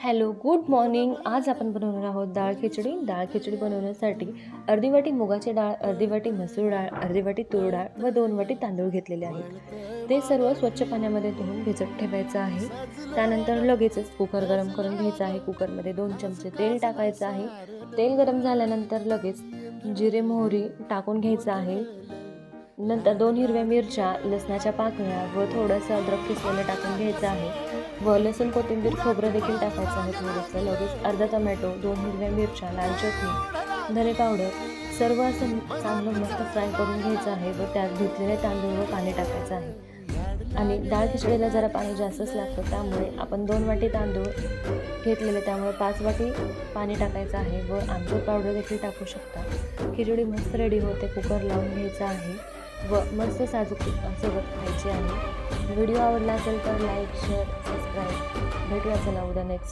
Hello good morning. आज आपण बनवणार आहोत डाळ खिचडी. डाळ खिचडी बनवण्यासाठी अर्धी वाटी मुगाची डाळ अर्धी वाटी मसूर डाळ अर्धी वाटी तूर डाळ व दोन वाटी तांदूळ घेतलेले आहेत. ते सर्व स्वच्छ पाण्यामध्ये धुवून भिजत ठेवायचं आहे. त्यानंतर लगेचच कुकर गरम करून घ्यायचं आहे. कुकरमध्ये दोन चमचे तेल टाकायचं आहे. तेल गरम झाल्यानंतर लगेच जिरे मोहरी टाकून घ्यायचं आहे. नंतर दोन हिरव्या मिरच्या लसणाच्या पाकळ्या व थोडंसं अद्रक किसलेलं टाकून घ्यायचं आहे. व लसूण कोथिंबीर खोबरं देखील टाकायचं आहे थोडंसं लगेच. अर्धा टमॅटो दोन हिरव्या मिरच्या लाल चटणी धने पावडर सर्व असं चांगलं मस्त फ्राय करून घ्यायचं आहे व त्यात धुतलेले तांदूळ व पाणी टाकायचं आहे. आणि डाळ खिचडीला जरा पाणी जास्तच लागतं त्यामुळे आपण दोन वाटी तांदूळ घेतलेले त्यामुळे पाच वाटी पाणी टाकायचं आहे व आमचूर पावडर देखील टाकू शकता. खिचडी मस्त रेडी होते कुकर लावून घ्यायचा आहे. व मस्त साजूक सोबत खायची आहे. व्हिडिओ आवडला असेल तर लाईक शेअर सबस्क्राईब भेटूया चला उद्या नेक्स्ट